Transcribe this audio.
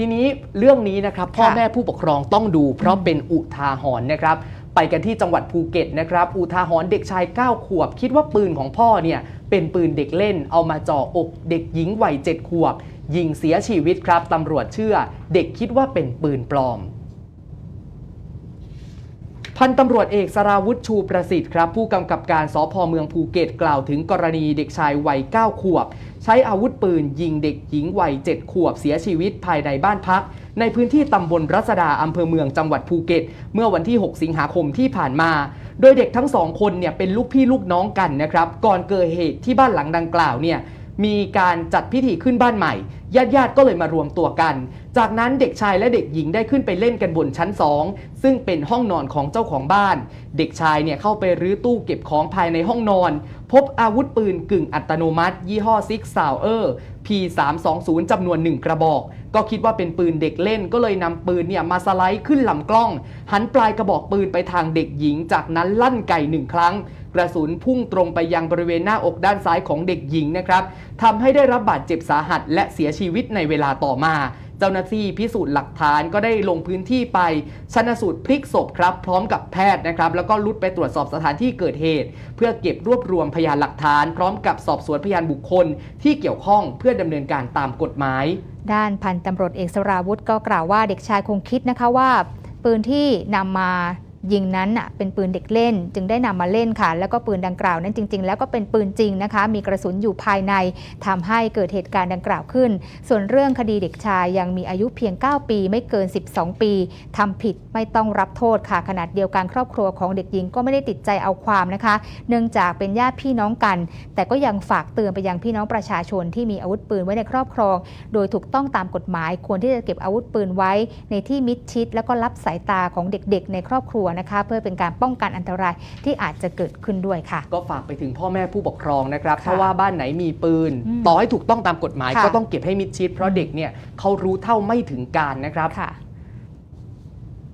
ทีนี้เรื่องนี้นะครับพ่อค่ะแม่ผู้ปกครองต้องดู เพราะเป็นอุทาหรณ์นะครับ ไปกันที่จังหวัดภูเก็ตนะครับ อุทาหรณ์เด็กชาย 9 ขวบ คิดว่าปืนของพ่อเนี่ยเป็นปืนเด็กเล่น เอามาจ่ออกเด็กหญิงวัย7ขวบ ยิงเสียชีวิตครับตำรวจเชื่อ เด็กคิดว่าเป็นปืนปลอมพันตำรวจเอกสราวุธชูประสิทธิ์ครับ ผู้กำกับการสพเมืองภูเก็ตกล่าวถึงกรณีเด็กชายวัย 9 ขวบ ใช้อาวุธปืนยิงเด็กหญิงวัย 7 ขวบเสียชีวิตภายในบ้านพัก ในพื้นที่ตำบลรัศดาอำเภอเมืองจังหวัดภูเก็ต เมื่อวันที่ 6 สิงหาคมที่ผ่านมา โดยเด็กทั้งสองคนเนี่ยเป็นลูกพี่ลูกน้องกันนะครับ ก่อนเกิดเหตุที่บ้านหลังดังกล่าวเนี่ยมีการจัดพิธีขึ้นบ้านใหม่ญาติญาติๆก็เลยมารวมตัวกัน จากนั้นเด็กชายและเด็กหญิงได้ขึ้นไปเล่นกันบนชั้น 2 ซึ่งเป็นห้องนอนของเจ้าของบ้าน เด็กชายเนี่ยเข้าไปรื้อตู้เก็บของภายในห้องนอน พบอาวุธปืนกึ่งอัตโนมัติ ยี่ห้อซิกซาวเออร์ P320 จำนวน 1 กระบอก ก็คิดว่าเป็นปืนเด็กเล่นก็เลยนำปืนเนี่ยมาสไลด์ขึ้นลำกล้อง หันปลายกระบอกปืนไปทางเด็กหญิง จากนั้นลั่นไก่หนึ่งครั้ง กระสุนพุ่งตรงไปยังบริเวณหน้าอกด้านซ้ายของเด็กหญิงนะครับทำให้ได้รับบาดเจ็บสาหัสและเสียชีวิตในเวลาต่อมา เจ้าหน้าที่พิสูจน์หลักฐานก็ได้ลงพื้นที่ไปชันสูตรพลิกศพครับ พร้อมกับแพทย์นะครับ แล้วก็ลุดไปตรวจสอบสถานที่เกิดเหตุ เพื่อเก็บรวบรวมพยานหลักฐาน พร้อมกับสอบสวนพยานบุคคล ที่เกี่ยวข้องเพื่อดำเนินการตามกฎหมาย ด้านพันตำรวจเอกสราวุธก็กล่าวว่าเด็กชายคงคิดนะคะว่า ปืนที่นำมา ยิงนั้นน่ะเป็นปืนเด็กเล่น จึงได้นำมาเล่นค่ะ แล้วก็ปืนดังกล่าวนั้นจริง ๆ แล้วก็เป็นปืนจริงนะคะ มีกระสุนอยู่ภายในทำให้เกิดเหตุการณ์ดังกล่าวขึ้น ส่วนเรื่องคดีเด็กชายยังมีอายุเพียง 9 ปี ไม่เกิน 12 ปีทำผิดไม่ต้องรับโทษค่ะขนาดเดียวกันครอบครัวของเด็กหญิงก็ไม่ได้ติดใจเอาความนะคะ เนื่องจากเป็นญาติพี่น้องกัน แต่ก็ยังฝากเตือนไปยังพี่น้องประชาชนที่มีอาวุธปืนไว้ในครอบครอง โดยถูกต้องตามกฎหมาย ควรที่จะเก็บอาวุธปืนไว้ ในที่มิดชิด แล้วก็รับสายตาของเด็ก ๆ ในครอบครัวนะคะเพื่อเป็นการป้องกันอันตรายที่อาจจะเกิดขึ้นด้วยค่ะ ก็ฝากไปถึงพ่อแม่ผู้ปกครองนะครับค่ะถ้าว่าบ้านไหนมีปืน อืมต่อให้ถูกต้องตามกฎหมาย ค่ะ ก็ต้องเก็บให้มิดชิด เพราะเด็กเนี่ยเขารู้เท่าไม่ถึงการนะครับ ค่ะ